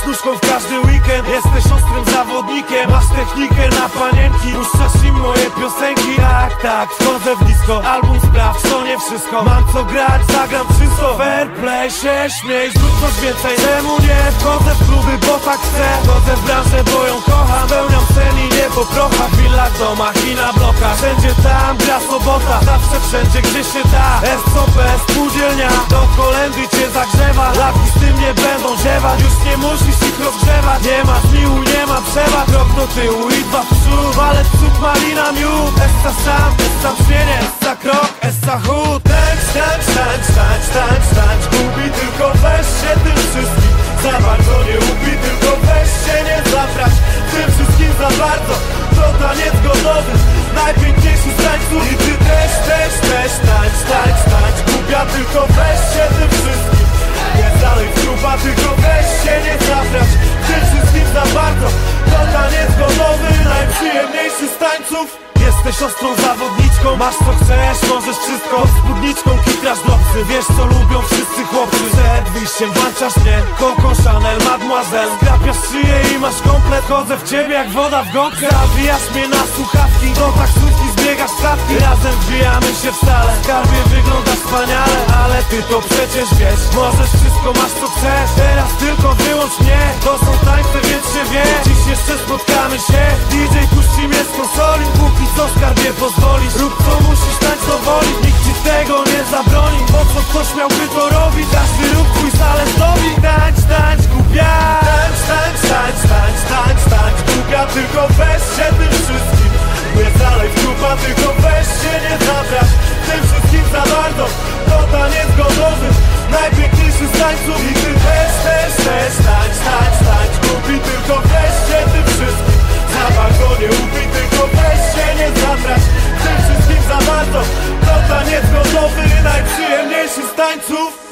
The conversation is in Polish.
kuszką w każdy weekend. Jesteś ostrym zawodnikiem. Masz technikę na panienki. Puszczasz im moje piosenki. Tak, tak, wchodzę w disco. Album sprawdź, to nie wszystko. Mam co grać, zagram czysto Fair play, się śmiej, zrób coś więcej. Czemu nie wchodzę w kluby, bo tak chcę? Wchodzę w branżę, bo ją sen i nie poprocha W willach, domach i na blokach. Wszędzie tam gra sobota Zawsze wszędzie, gdzie się da. SOP, spółdzielnia Do kolendy cię zagrzewa. Laki z tym nie będą ziewać Już nie musisz ich rozgrzewać. Nie ma zmiłu, nie ma przewag. Krok do tyłu i dwa w przód Walec, cud, malina, miód Essa sam, essa brzmienie Essa krok, essa chód. Tańcz, tańcz, tańcz, tańcz, tańcz, tańcz. Tylko weź się tym wszystkim. Za bardzo nie ubi, Głupia tylko weź się tym wszystkim. Nie dalej w trupa, tylko weź się nie zabrać Tym wszystkim za bardzo. To taniec gotowy Najprzyjemniejszy z tańców. Jesteś ostrą zawodniczką, masz co chcesz, możesz wszystko. Pod spódniczką kitrasz dropsy, wiesz co lubią wszyscy chłopcy. Przed wyjściem włączasz mnie, Coco Chanel, Mademoiselle. Skrapiasz szyję i masz komplet, chodzę w ciebie jak woda w gąbkę Zawijasz mnie na słuchawki, do taksówki zbiegasz stawki Razem wbijamy się w stale, skarbie wyglądasz wspaniale Ale ty to przecież wiesz, możesz wszystko, masz dein Zufall.